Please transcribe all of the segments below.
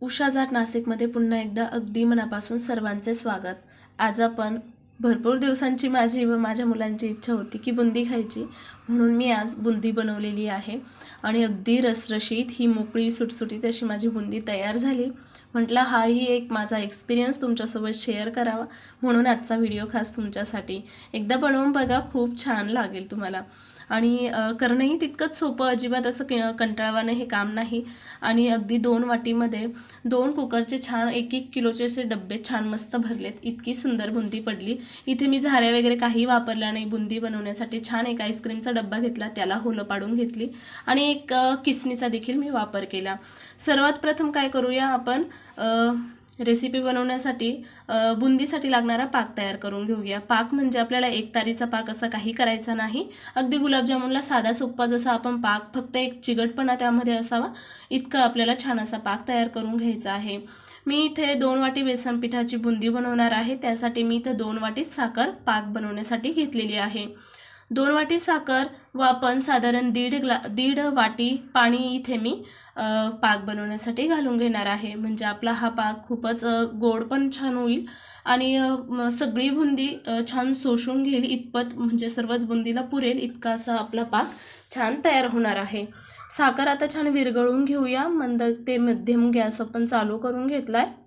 उषा नाशिकमध्ये पुन्हा एकदा अगदी मनापासून सर्वांचे स्वागत. आज आपण भरपूर दिवसांची माझी व माझ्या मुलांची इच्छा होती की बुंदी खायची म्हणून मी आज बुंदी बनवलेली आहे. आणि अगदी रसरशीत ही मोकळी सुटसुटीत अशी माझी बुंदी तयार झाली. म्हटलं हाही एक माझा एक्सपिरियन्स तुमच्यासोबत शेअर करावा म्हणून आजचा व्हिडिओ खास तुमच्यासाठी. एकदा बनवून बघा खूप छान लागेल तुम्हाला. आणि करणंही तितकंच सोपं अजिबात असं क कंटाळवाणं हे काम नाही. आणि अगदी दोन वाटीमध्ये दोन कुकरचे छान एक एक किलोचे असे डब्बे छान मस्त भरलेत. इतकी सुंदर बुंदी पडली. इथे मी झाऱ्या वगैरे काही वापरल्या नाही. बुंदी बनवण्यासाठी छान एक आईस्क्रीमचा डब्बा घेतला. त्याला होलं पाडून घेतली. आणि एक किसनीचा देखील मी वापर केला. सर्वात प्रथम काय करूया आपण? रेसिपी बनवण्यासाठी बुंदीसाठी लागणारा पाक तयार करून घेऊया. पाक म्हणजे आपल्याला एक तारीचा पाक असा काही करायचा नाही. अगदी गुलाबजामुनला साधा सोप्पा जसा आपण पाक फक्त एक चिगटपणा त्यामध्ये असावा. इतकं आपल्याला छान असा पाक तयार करून घ्यायचा आहे. मी इथे दोन वाटी बेसन पिठाची बुंदी बनवणार आहे. त्यासाठी मी इथं दोन वाटी साखर पाक बनवण्यासाठी घेतलेली आहे. दोन वाटी साखर व आपण साधारण दीड ग्ला दीड वाटी पाणी इथे मी पाक बनवण्यासाठी घालून घेणार आहे. म्हणजे आपला हा पाक खूपच गोड पण छान होईल आणि सगळी बुंदी छान शोषून घेईल. इतपत म्हणजे सर्वच बुंदीला पुरेल. इतका असा आपला पाक छान तयार होणार आहे. साखर आता छान विरघळून घेऊया. मंद ते मध्यम गॅस आपण चालू करून घेतला आहे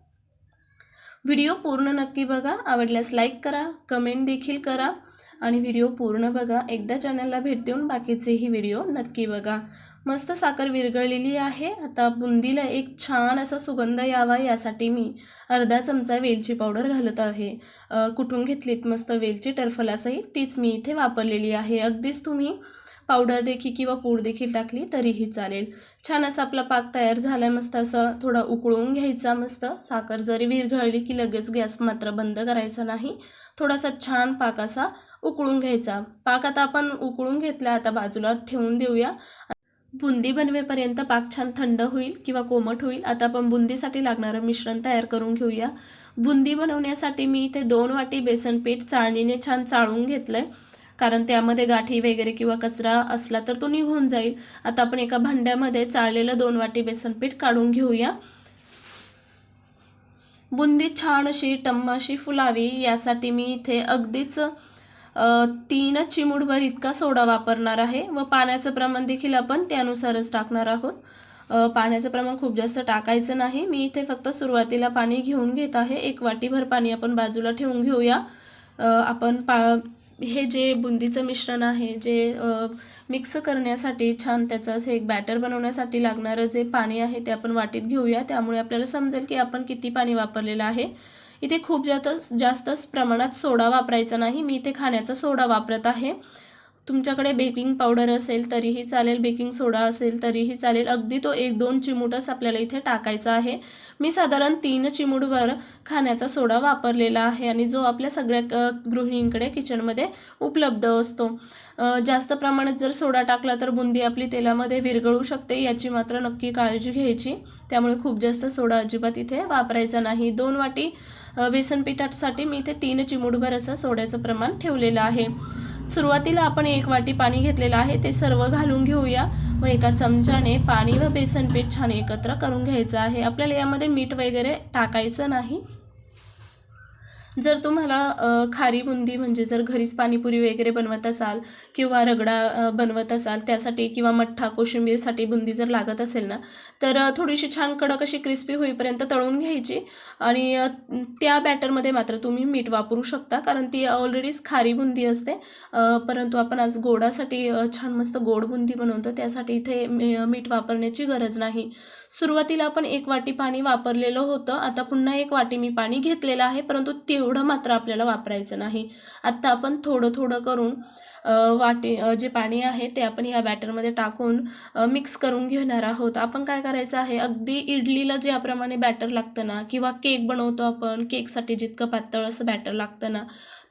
व्हिडिओ पूर्ण नक्की बघा. आवडल्यास लाईक करा. कमेंट देखील करा. आणि व्हिडिओ पूर्ण बघा. एकदा चॅनलला भेट देऊन बाकीचेही व्हिडिओ नक्की बघा. मस्त साखर विरघळलेली आहे. आता बुंदीला एक छान असा सुगंध यावा यासाठी मी अर्धा चमचा वेलची पावडर घालत आहे. कुठून घेतलीत मस्त वेलची टरफलासही तीच मी इथे वापरलेली आहे. अगदीच तुम्ही पावडर देखील किंवा पूड देखील टाकली तरीही चालेल. छान असा आपला पाक तयार झाला आहे मस्त असं थोडा उकळून घ्यायचा मस्त. साखर जरी विरघळली की लगेच गॅस मात्र बंद करायचा नाही. थोडासा छान पाक असा उकळून घ्यायचा. पाक आता आपण उकळून घेतला आता बाजूला ठेवून देऊया. बुंदी बनवेपर्यंत पाक छान थंड होईल किंवा कोमट होईल. आता आपण बुंदीसाठी लागणारं मिश्रण तयार करून घेऊया. बुंदी बनवण्यासाठी मी इथे दोन वाटी बेसन पीठ चाळणीने छान चाळून घेतलं आहे कारण त्यामध्ये गाठी वगैरे किंवा कचरा असला तर तो निघून जाईल. आता आपण एका भांड्यामध्ये चाळलेलं दोन वाटी बेसन पीठ काढून घेऊया. बुंदी छान अशी टम्म अशी फुलावी. यासाठी मी इथे अगदीच तीन चिमूटभर इतका सोडा वापरणार आहे. व पाण्याचं प्रमाण देखील आपण त्यानुसारच टाकणार आहोत. पाण्याचं प्रमाण खूप जास्त टाकायचं नाही. मी इथे फक्त सुरुवातीला पाणी घेऊन घेत आहे. एक वाटीभर पाणी आपण बाजूला ठेवून घेऊया. आपण पा हे जे बुंदीचं मिश्रण आहे जे मिक्स करण्यासाठी छान त्याचं असं एक बॅटर बनवण्यासाठी लागणारं जे पाणी आहे ते आपण वाटीत घेऊया. त्यामुळे आपल्याला समजेल की आपण किती पाणी वापरलेलं आहे. इथे खूप जास्त जास्तच प्रमाणात सोडा वापरायचा नाही. मी इथे खाण्याचा सोडा वापरत आहे. तुमच्याकडे बेकिंग पावडर असेल तरीही चालेल. बेकिंग सोडा असेल तरीही चालेल. अगदी तो एक दोन चिमूटच आपल्याला इथे टाकायचा आहे. मी साधारण तीन चिमूटभर खाण्याचा सोडा वापरलेला आहे आणि जो आपल्या सगळ्या गृहिणींकडे किचनमध्ये उपलब्ध असतो. जास्त प्रमाणात जर सोडा टाकला तर बुंदी आपली तेलामध्ये विरघळू शकते याची मात्र नक्की काळजी घ्यायची. त्यामुळे खूप जास्त सोडा अजिबात इथे वापरायचा नाही. दोन वाटी बेसन पिठासाठी मी इथे तीन चिमूटभर असं सोड्याचं प्रमाण ठेवलेलं आहे. सुरुवातीला आपण एक वाटी पाणी घेतलेलं आहे ते सर्व घालून घेऊया. व एका चमच्याने पाणी व बेसन पीठ छान एकत्र करून घ्यायचं आहे. आपल्याला यामध्ये मीठ वगैरे टाकायचं नाही. जर तुम्हाला खारी बुंदी म्हणजे जर घरीच पाणीपुरी वगैरे बनवत असाल किंवा रगडा बनवत असाल त्यासाठी किंवा मठ्ठा कोशिंबीरसाठी बुंदी जर लागत असेल ना तर थोडीशी छान कडक अशी क्रिस्पी होईपर्यंत तळून घ्यायची आणि त्या बॅटरमध्ये मात्र तुम्ही मीठ वापरू शकता कारण ती ऑलरेडीच खारी बुंदी असते. परंतु आपण आज गोडासाठी छान मस्त गोड बुंदी बनवतो त्यासाठी इथे मी- मीठ वापरण्याची गरज नाही. सुरुवातीला आपण एक वाटी पाणी वापरलेलं होतं आता पुन्हा एक वाटी मी पाणी घेतलेलं आहे परंतु तेव तेवढं मात्र आपल्याला वापरायचं नाही. आत्ता आपण थोडं थोडं करून वाटे जे पाणी आहे ते आपण या बॅटरमध्ये टाकून मिक्स करून घेणार आहोत. आपण काय करायचं आहे अगदी इडलीला ज्याप्रमाणे बॅटर लागतं ना किंवा केक बनवतो आपण केकसाठी जितकं पातळ असं बॅटर लागतं ना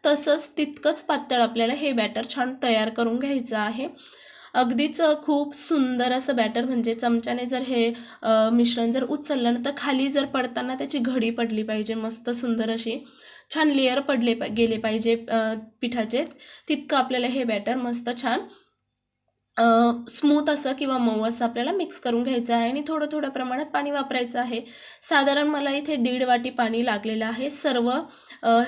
तसंच तितकंच पातळ आपल्याला हे बॅटर छान तयार करून घ्यायचं आहे. अगदीच खूप सुंदर असं बॅटर म्हणजे चमच्याने जर हे मिश्रण जर उचललं ना तर खाली जर पडताना त्याची घडी पडली पाहिजे मस्त सुंदर अशी. छान लेअर पडले पा गेले पाहिजे पिठाचे. तितकं आपल्याला हे बॅटर मस्त छान स्मूथ असं किंवा मऊ असं आपल्याला मिक्स करून घ्यायचं आहे आणि थोडं थोडं प्रमाणात पाणी वापरायचं आहे. साधारण मला इथे दीड वाटी पाणी लागलेलं आहे. सर्व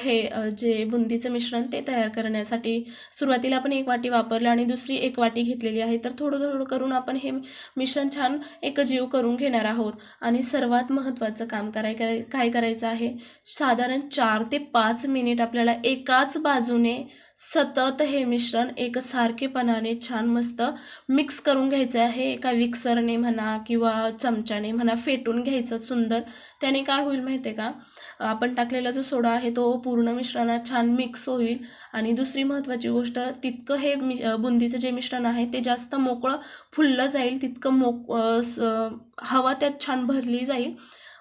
हे जे बुंदीचं मिश्रण ते तयार करण्यासाठी सुरुवातीला आपण एक वाटी वापरलं आणि दुसरी एक वाटी घेतलेली आहे. तर थोडं थोडं करून आपण हे मिश्रण छान एकजीव करून घेणार आहोत. आणि सर्वात महत्त्वाचं काम कराय काय करायचं आहे? साधारण चार ते पाच मिनिट आपल्याला एकाच बाजूने सतत हे मिश्रण एकसारखेपणाने छान मस्त मिक्स करून घ्यायचं आहे. एका विक्सरने म्हणा किंवा चमच्याने म्हणा फेटून घ्यायचं सुंदर. त्याने काय होईल माहिती आहे का? आपण टाकलेला जो सोडा आहे तो पूर्ण मिश्रणात छान मिक्स होईल. आणि दुसरी महत्त्वाची गोष्ट तितकं हे मि बुंदीचं जे मिश्रण आहे ते जास्त मोकळं फुललं जाईल. तितकं मोक स- हवा त्यात छान भरली जाईल.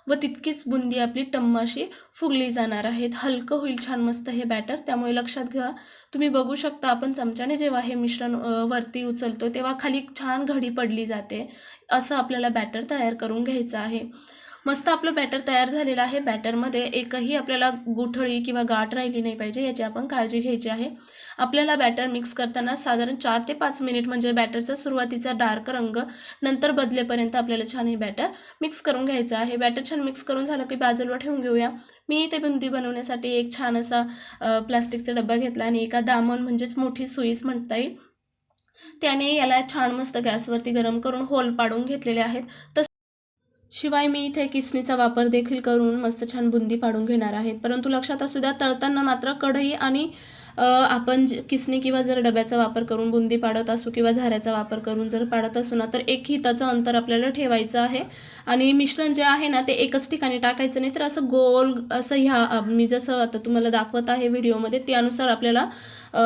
व तितकीच बुंदी आपली टम्माशी फुगली जाणार आहेत. हलकं होईल छान मस्त हे बॅटर त्यामुळे लक्षात घ्या. तुम्ही बघू शकता आपण चमच्याने जेव्हा हे मिश्रण वरती उचलतो तेव्हा खाली छान घडी पडली जाते. असं आपल्याला बॅटर तयार करून घ्यायचं आहे. मस्त आपलं बॅटर तयार झालेलं आहे. बॅटरमध्ये एकही आपल्याला गुठळी किंवा गाठ राहिली नाही पाहिजे याची आपण काळजी घ्यायची आहे. आपल्याला बॅटर मिक्स करताना साधारण चार ते पाच मिनिट म्हणजे बॅटरचा सुरुवातीचा डार्क रंग नंतर बदलेपर्यंत आपल्याला छान हे बॅटर मिक्स करून घ्यायचं आहे. बॅटर छान मिक्स करून झालं की बाजूला ठेवून घेऊया. मी ते बुंदी बनवण्यासाठी एक छान असा प्लास्टिकचा डबा घेतला आणि एका दामन म्हणजेच मोठी सुईच म्हणता येईल. त्याने याला छान मस्त गॅसवरती गरम करून होल पाडून घेतलेले आहेत. तस शिवाय मी इथे किसणीचा वापर देखील करून मस्त छान बुंदी पाडून घेणार आहेत. परंतु लक्षात असू द्या तळताना मात्र कढई आणि आपण किसणी किंवा जर डब्याचा वापर करून बुंदी पाडत असू किंवा झाऱ्याचा वापर करून जर पाडत असू ना तर एक हिताचं अंतर आपल्याला ठेवायचं आहे. आणि मिश्रण जे आहे ना ते एकच ठिकाणी टाकायचं नाही तर असं गोल असं ह्या मी जसं आता तुम्हाला दाखवत आहे व्हिडिओमध्ये त्यानुसार आपल्याला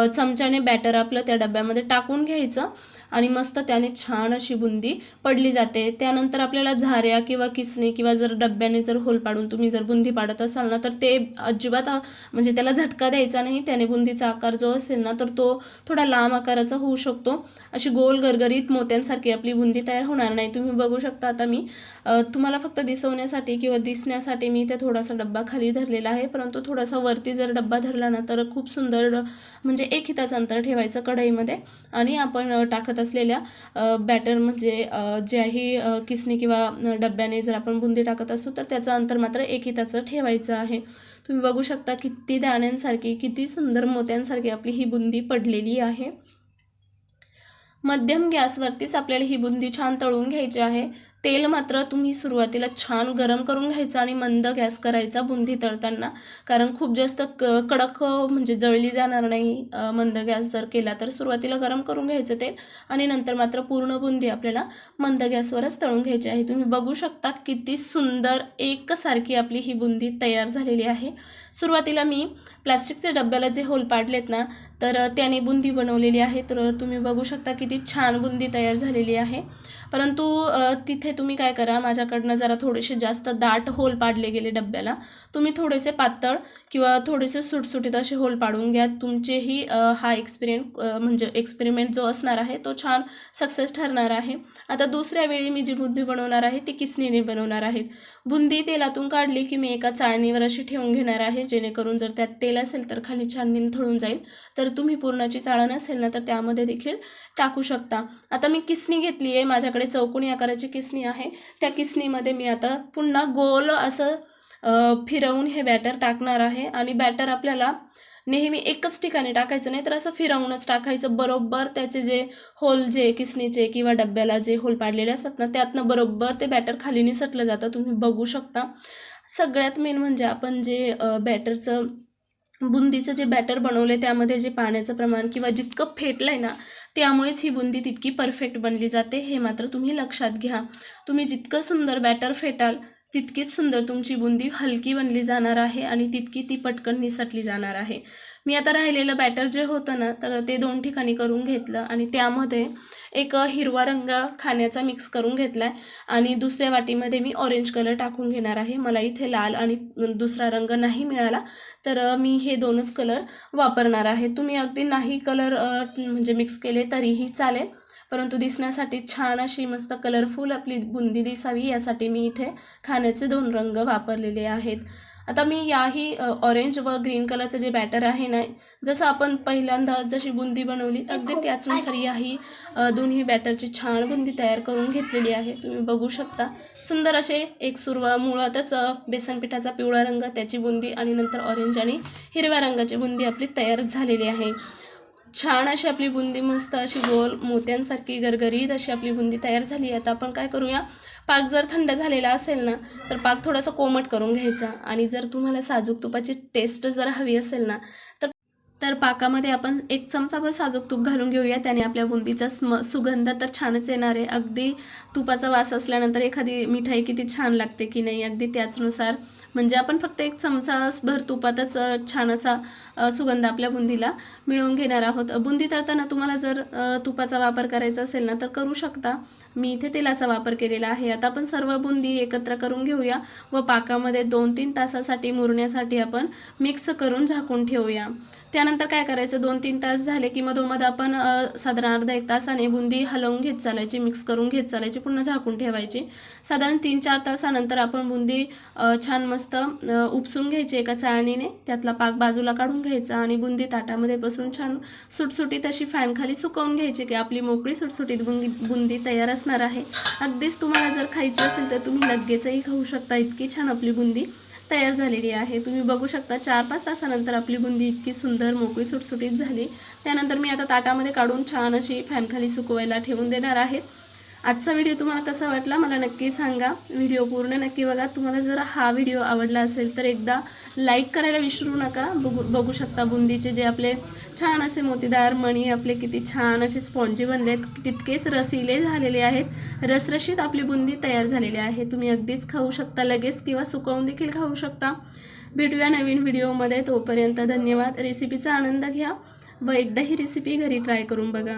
चमच्याने बॅटर आपलं त्या डब्यामध्ये टाकून घ्यायचं. आणि मस्त त्याने छान अशी बुंदी पडली जाते. त्यानंतर आपल्याला झाऱ्या किंवा किसने किंवा जर डब्याने जर होल पाडून तुम्ही जर बुंदी पाडत असाल ना तर ते अजिबात म्हणजे त्याला झटका द्यायचा नाही. त्याने बुंदीचा आकार जो असेल ना तर तो थोडा लांब आकाराचा होऊ शकतो. अशी गोल गरगरीत मोत्यांसारखी आपली बुंदी तयार होणार नाही. तुम्ही बघू शकता आता मी तुम्हाला फक्त दिसवण्यासाठी किंवा दिसण्यासाठी मी इथे थोडासा डब्बा खाली धरलेला आहे. परंतु थोडासा वरती जर डब्बा धरला ना तर खूप सुंदर म्हणजे एक हिताचं अंतर ठेवायचं कढईमध्ये. आणि आपण टाकत असलेल्या बॅटर म्हणजे ज्याही किसने किंवा डब्याने जर आपण बुंदी टाकत असू तर त्याचं अंतर मात्र एक हिताचं ठेवायचं आहे. तुम्ही बघू शकता किती दाण्यांसारखी किती सुंदर मोत्यांसारखी आपली ही बुंदी पडलेली आहे. मध्यम गॅसवरतीच आपल्याला ही बुंदी छान तळून घ्यायची आहे. तेल मात्र तुम्ही सुरुवातीला छान गरम करून घ्यायचं आणि मंद गॅस करायचा बुंदी तळताना. कारण खूप जास्त क कडक म्हणजे जळली जाणार नाही मंद गॅस जर केला तर सुरुवातीला गरम करून घ्यायचं तेल आणि नंतर मात्र पूर्ण बुंदी आपल्याला मंद गॅसवरच तळून घ्यायची आहे. तुम्ही बघू शकता किती सुंदर एकसारखी आपली ही बुंदी तयार झालेली आहे. सुरुवातीला मी प्लास्टिकच्या डब्याला जे होल पाडलेत ना तर त्याने बुंदी बनवलेली आहे. तर तुम्ही बघू शकता किती छान बुंदी तयार झालेली आहे. परंतु तिथे तुम्ही काय करा माझ्याकडनं जरा थोडेसे जास्त दाट होल पाडले गेले डब्याला. तुम्ही थोडेसे पातळ किंवा थोडेसे सुटसुटीत असे होल पाडून घ्या. तुमचेही हा एक्सपिरियंट म्हणजे एक्सपेरिमेंट जो असणार आहे तो छान सक्सेस ठरणार आहे. आता दुसऱ्या वेळी मी जी बुंदी बनवणार आहे ती किसणीने बनवणार आहे. बुंदी तेलातून काढली की मी एका चाळणीवर अशी ठेवून घेणार आहे जेणेकरून जर त्यात तेल असेल तर खाली छान निंथळून जाईल. तर तुम्ही पूर्णाची चाळण असेल ना तर त्यामध्ये देखील टाकू शकता. आता मी किसणी घेतली आहे माझ्याकडे चौकोनी आकाराची किसणी आहे. त्या किसणीमध्ये मी आता पुन्हा गोल असं फिरवून हे बॅटर टाकणार आहे. आणि बॅटर आपल्याला नेहमी एकच ठिकाणी टाकायचं नाही तर असं फिरवूनच टाकायचं. बरोबर त्याचे जे होल जे किसणीचे किंवा डब्याला जे होल पाडलेले असतात ना त्यातनं बरोबर ते बॅटर खाली निसटलं जातं. तुम्ही बघू शकता. सगळ्यात मेन म्हणजे आपण जे बॅटरचं बुंदीचं जे बॅटर बनवलं त्यामध्ये जे पाण्याचं प्रमाण किंवा जितकं फेटलं आहे ना त्यामुळेच ही बुंदी तितकी परफेक्ट बनली जाते हे मात्र तुम्ही लक्षात घ्या. तुम्ही जितकं सुंदर बॅटर फेटाल तितकीच सुंदर तुमची बुंदी हलकी बनली जाणार आहे आणि तितकी ती पटकन निसटली जाणार आहे. मी आता राहिलेलं बॅटर जे होतं ना तर ते दोन ठिकाणी करून घेतलं आणि त्यामध्ये एक हिरवा रंग खाण्याचा मिक्स करून घेतला आहे आणि दुसऱ्या वाटीमध्ये मी ऑरेंज कलर टाकून घेणार आहे. मला इथे लाल आणि दुसरा रंग नाही मिळाला तर मी हे दोनच कलर वापरणार आहे. तुम्ही अगदी नाही कलर म्हणजे मिक्स केले तरीही चालेल. परंतु दिसण्यासाठी छान अशी मस्त कलरफुल आपली बुंदी दिसावी यासाठी मी इथे खाण्याचे दोन रंग वापरलेले आहेत. आता मी याही ऑरेंज व ग्रीन कलरचं जे बॅटर आहे ना जसं आपण पहिल्यांदा जशी बुंदी बनवली अगदी त्याचनुसार याही दोन्ही बॅटरची छान बुंदी तयार करून घेतलेली आहे. तुम्ही बघू शकता. सुंदर असे एक सुरवा मुळातच बेसनपिठाचा बेसन पिठाचा पिवळा रंग त्याची बुंदी आणि नंतर ऑरेंज आणि हिरव्या रंगाची बुंदी आपली तयार झालेली आहे. छान अशी आपली बुंदी मस्त अशी गोल मोत्यांसारखी गरगरीत अशी आपली बुंदी तयार झाली आहे. आता आपण काय करूया पाक जर थंड झालेला असेल ना तर पाक थोडासा कोमट करून घ्यायचा. आणि जर तुम्हाला साजूक तुपाची टेस्ट जर हवी असेल ना तर तर पाकामध्ये आपण एक चमचाभर साजूक तूप घालून घेऊया. त्याने आपल्या बुंदीचा स्म सुगंध तर छानच येणार आहे. अगदी तुपाचा वास असल्यानंतर एखादी मिठाई किती छान लागते की नाही अगदी त्याचनुसार. म्हणजे आपण फक्त एक चमचा भर तुपातच छान असा सुगंध आपल्या बुंदीला मिळवून घेणार आहोत. बुंदी तळताना तुम्हाला जर तुपाचा वापर करायचा असेल ना तर करू शकता. मी इथे तेलाचा वापर केलेला आहे. आता आपण सर्व बुंदी एकत्र करून घेऊया व पाकामध्ये दोन तीन तासासाठी मुरण्यासाठी आपण मिक्स करून झाकून ठेवूया. त्यानंतर काय करायचं? दोन तीन तास झाले की मधोमध आपण साधारण अर्धा एक तासाने बुंदी हलवून घेत चालायची मिक्स करून घेत चालायची पुन्हा झाकून ठेवायची. साधारण तीन चार तासानंतर आपण बुंदी छान मस्त उपसून घ्यायची एका चाळणीने. त्यातला पाक बाजूला काढून घ्यायचा आणि बुंदी ताटामध्ये बसून छान सुटसुटीत अशी फॅनखाली सुकवून घ्यायची की आपली मोकळी सुटसुटीत बुंदी बुंदी तयार असणार आहे. अगदीच तुम्हाला जर खायची असेल तर तुम्ही लगेचही खाऊ शकता. इतकी छान आपली बुंदी. तयार झालेली आहे. तुम्ही बघू शकता चार पाच तासानंतर आपली बुंदी इतकी सुंदर मोकळी सुटसुटीत झाली. त्यानंतर मी आता ताटामध्ये काढून छान अशी फॅनखाली सुकवायला ठेवून देणार आहे. आजचा व्हिडिओ तुम्हाला कसा वाटला मला नक्की सांगा. व्हिडिओ पूर्ण नक्की बघा. तुम्हाला जर हा व्हिडिओ आवडला असेल तर एकदा लाईक करायला विसरू नका. बघू बघू शकता बुंदीचे जे आपले छान असे मोतीदार मणी आपले किती छान असे स्पॉन्जी बनले आहेत. तितकेच रसिले झालेले आहेत. रसरशीत आपली बुंदी तयार झालेली आहे. तुम्ही अगदीच खाऊ शकता लगेच किंवा सुकवून देखील खाऊ शकता. भेटूया नवीन व्हिडिओमध्ये तोपर्यंत धन्यवाद. रेसिपीचा आनंद घ्या. व एकदा ही रेसिपी घरी ट्राय करून बघा.